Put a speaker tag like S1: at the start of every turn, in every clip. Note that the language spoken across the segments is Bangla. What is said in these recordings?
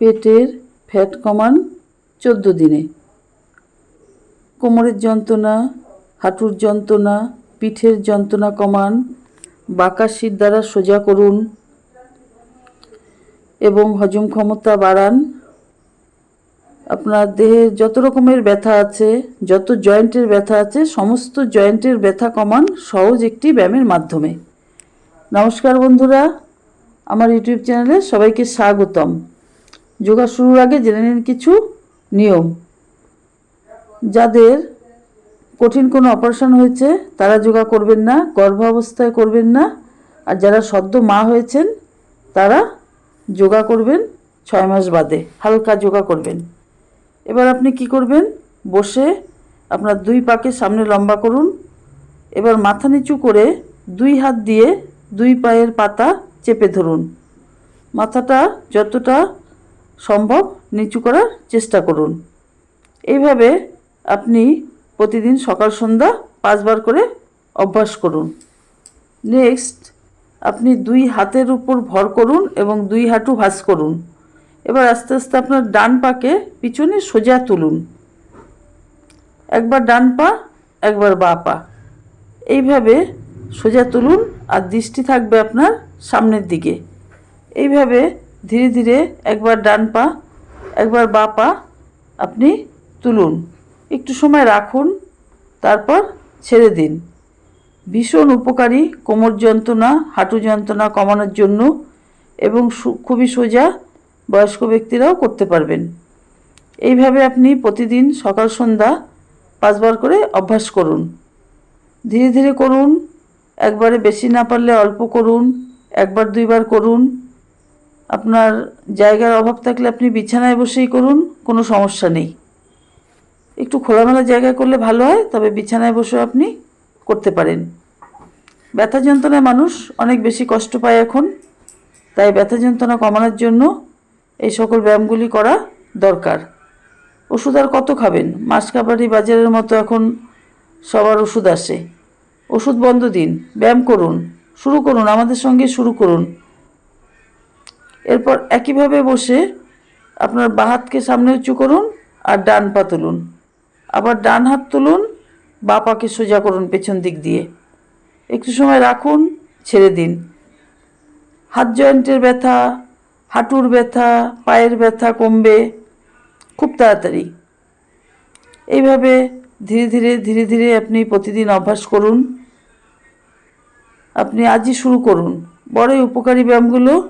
S1: পেটের ফ্যাট কমান চোদ্দ দিনে। কোমরের যন্ত্রণা, হাঁটুর যন্ত্রণা, পিঠের যন্ত্রণা কমান বাকাশির দ্বারা সোজা করুন এবং হজম ক্ষমতা বাড়ান। আপনার দেহে যত রকমের ব্যথা আছে, যত জয়েন্টের ব্যথা আছে, সমস্ত জয়েন্টের ব্যথা কমান সহজ একটি ব্যায়ামের মাধ্যমে। নমস্কার বন্ধুরা, আমার ইউটিউব চ্যানেলে সবাইকে স্বাগতম। যোগা শুরুর আগে জেনে নিন কিছু নিয়ম। যাদের কঠিন কোনো অপারেশন হয়েছে, তারা যোগা করবেন না, গর্ভাবস্থায় করবেন না, আর যারা সদ্য মা হয়েছেন, তারা যোগা করবেন ছয় মাস বাদে, হালকা যোগা করবেন। এবার আপনি কি করবেন? বসে আপনার দুই পাকে সামনে লম্বা করুন। এবার মাথা নিচু করে দুই হাত দিয়ে দুই পায়ের পাতা চেপে ধরুন। মাথাটা যতটা সম্ভব, নিচু করার চেষ্টা করুন। এইভাবে আপনি প্রতিদিন সকাল, সন্ধ্যা পাঁচবার করে অভ্যাস করুন। নেক্সট আপনি দুই হাতের উপর ভর করুন এবং দুই হাঁটু ভাঁজ করুন। এবার আস্তে আস্তে আপনার ডান পাকে পিছনে সোজা তুলুন। একবার ডান পা, একবার বা পা। এইভাবে সোজা তুলুন আর দৃষ্টি থাকবে আপনার সামনের দিকে। এইভাবে ধীরে ধীরে একবার ডান পা, একবার বা পা আপনি তুলুন। একটু সময় রাখুন, তারপর ছেড়ে দিন। ভীষণ উপকারী কোমর যন্ত্রণা, হাঁটু যন্ত্রণা কমানোর জন্য এবং খুবই সোজা বয়স্ক ব্যক্তিরাও করতে পারবেন। এইভাবে আপনি প্রতিদিন সকাল, সন্ধ্যা পাঁচবার করে অভ্যাস করুন। ধীরে ধীরে করুন, একবারে বেশি না পারলে অল্প করুন, একবার, দুইবার করুন। আপনার জায়গার অভাব থাকলে আপনি বিছানায় বসেই করুন, কোনো সমস্যা নেই। একটু খোলামেলা জায়গায় করলে ভালো হয়, তবে বিছানায় বসেও আপনি করতে পারেন। ব্যথা যন্ত্রণায় মানুষ অনেক বেশি কষ্ট পায় এখন, তাই ব্যথা যন্ত্রণা কমানোর জন্য এই সকল ব্যায়ামগুলি করা দরকার। ওষুধ আর কত খাবেন? মাসকাবাড়ি বাজারের মতো এখন সবার ওষুধ আসে। ওষুধ বন্ধ দিন, ব্যায়াম করুন, শুরু করুন, আমাদের সঙ্গে শুরু করুন। এরপর একইভাবে বসে আপনার বাঁ হাতকে সামনে উঁচু করুন আর ডান পা তুলুন। আবার ডান হাত তুলুন, বা পাকে সোজা করুন পেছন দিক দিয়ে। একটু সময় রাখুন, ছেড়ে দিন। হাত জয়েন্টের ব্যথা, হাঁটুর ব্যথা, পায়ের ব্যথা কমবে খুব তাড়াতাড়ি। এইভাবে ধীরে ধীরে ধীরে ধীরে আপনি প্রতিদিন অভ্যাস করুন। আপনি আজই শুরু করুন। বড়ই উপকারী ব্যায়ামগুলো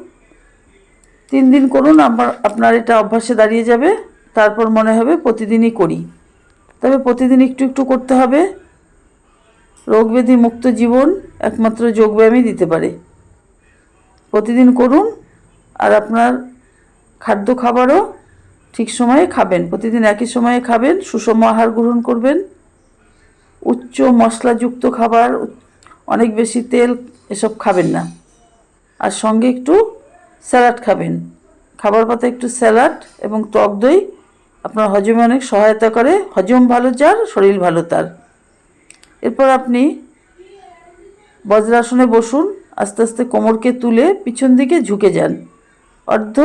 S1: তিন দিন করুন, আমার, আপনার এটা অভ্যাসে দাঁড়িয়ে যাবে। তারপর মনে হবে প্রতিদিনই করি। তবে প্রতিদিন একটু একটু করতে হবে। রোগব্যাধি মুক্ত জীবন একমাত্র যোগব্যায়ামই দিতে পারে। প্রতিদিন করুন, আর আপনার খাদ্য খাবারও ঠিক সময়ে খাবেন। প্রতিদিন একই সময়ে খাবেন, সুষম আহার গ্রহণ করবেন। উচ্চ মশলাযুক্ত খাবার, অনেক বেশি তেল এসব খাবেন না। আর সঙ্গে একটু স্যালাড খাবেন। খাবার পাতে একটু স্যালাড এবং টক দই। আপনার হজমে অনেক সহায়তা করে। হজম ভালো যার, শরীর ভালো তার। এরপর আপনি বজ্রাসনে বসুন। আস্তে আস্তে কোমরকে তুলে পিছন দিকে ঝুঁকে যান। অর্ধ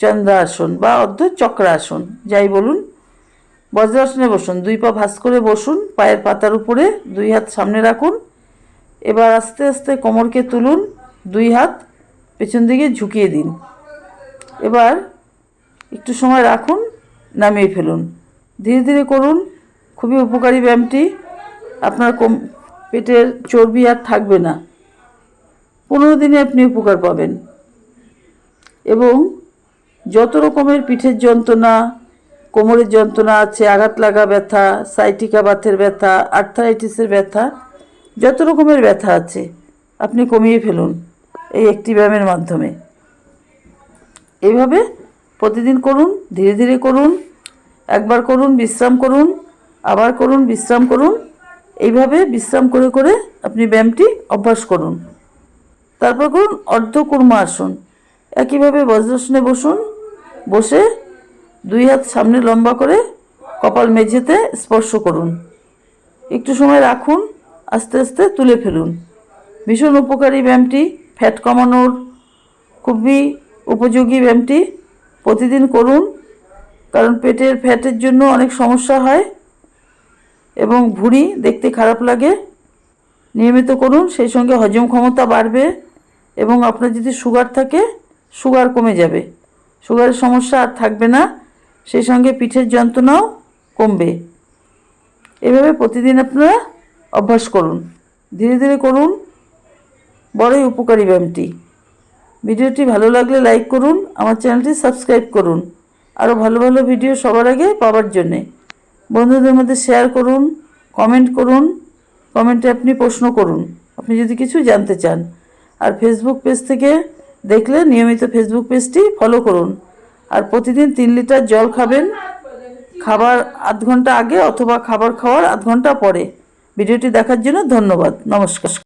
S1: চন্দ্রাসন বা অর্ধ চক্রাসন, যাই বলুন। বজ্রাসনে বসুন। দুই পা ভাঁজ করে বসুন। পায়ের পাতার উপরে দুই হাত সামনে রাখুন। এবার আস্তে আস্তে কোমরকে তুলুন। দুই হাত পেছন দিকে ঝুঁকিয়ে দিন। এবার একটু সময় রাখুন, নামিয়ে ফেলুন। ধীরে ধীরে করুন, খুবই উপকারী ব্যায়ামটি। আপনার কম পেটের চর্বি আর থাকবে না। পনেরো দিনে আপনি উপকার পাবেন। এবং যত রকমের পিঠের যন্ত্রণা, কোমরের যন্ত্রণা আছে, আঘাত লাগা ব্যথা সাইটিকা বাথের ব্যথা আর্থারাইটিসের ব্যথা, যত রকমের ব্যথা আছে, আপনি কমিয়ে ফেলুন। এই একটি ব্যায়ামের মাধ্যমে। এইভাবে প্রতিদিন করুন, ধীরে ধীরে করুন, একবার করুন, বিশ্রাম করুন, আবার করুন, বিশ্রাম করুন। এইভাবে বিশ্রাম করে করে আপনি ব্যায়ামটি অভ্যাস করুন। তারপর করুন অর্ধকুর্ম আসন। একইভাবে বজ্রাসনে বসুন, বসে দুই হাত সামনে লম্বা করে কপাল মেঝেতে স্পর্শ করুন। একটু সময় রাখুন, আস্তে আস্তে তুলে ফেলুন। ভীষণ উপকারী ব্যায়ামটি। ফ্যাট কমানোর খুবই উপযোগী ব্যায়ামটি প্রতিদিন করুন, কারণ পেটের ফ্যাটের জন্য অনেক সমস্যা হয় এবং ভুঁড়ি দেখতে খারাপ লাগে। নিয়মিত করুন, সেই সঙ্গে হজম ক্ষমতা বাড়বে এবং আপনার যদি সুগার থাকে, সুগার কমে যাবে। সুগারের সমস্যা আর থাকবে না, সেই সঙ্গে পিঠের যন্ত্রণাও কমবে। এভাবে প্রতিদিন আপনারা অভ্যাস করুন। ধীরে ধীরে করুন বড়ই উপকারী ব্যায়ামটি। ভিডিওটি ভালো লাগলে লাইক করুন, আমার চ্যানেলটি সাবস্ক্রাইব করুন। আরও ভালো ভালো ভিডিও সবার আগে পাওয়ার জন্যে। বন্ধুদের মধ্যে শেয়ার করুন, কমেন্ট করুন, কমেন্টে আপনি প্রশ্ন করুন, আপনি যদি কিছু জানতে চান। আর ফেসবুক পেজ থেকে দেখলে নিয়মিত ফেসবুক পেজটি ফলো করুন। আর প্রতিদিন তিন লিটার জল খাবেন, খাবার আধ ঘণ্টা আগে অথবা খাবার খাওয়ার আধ ঘণ্টা পরে। ভিডিওটি দেখার জন্য ধন্যবাদ, নমস্কার।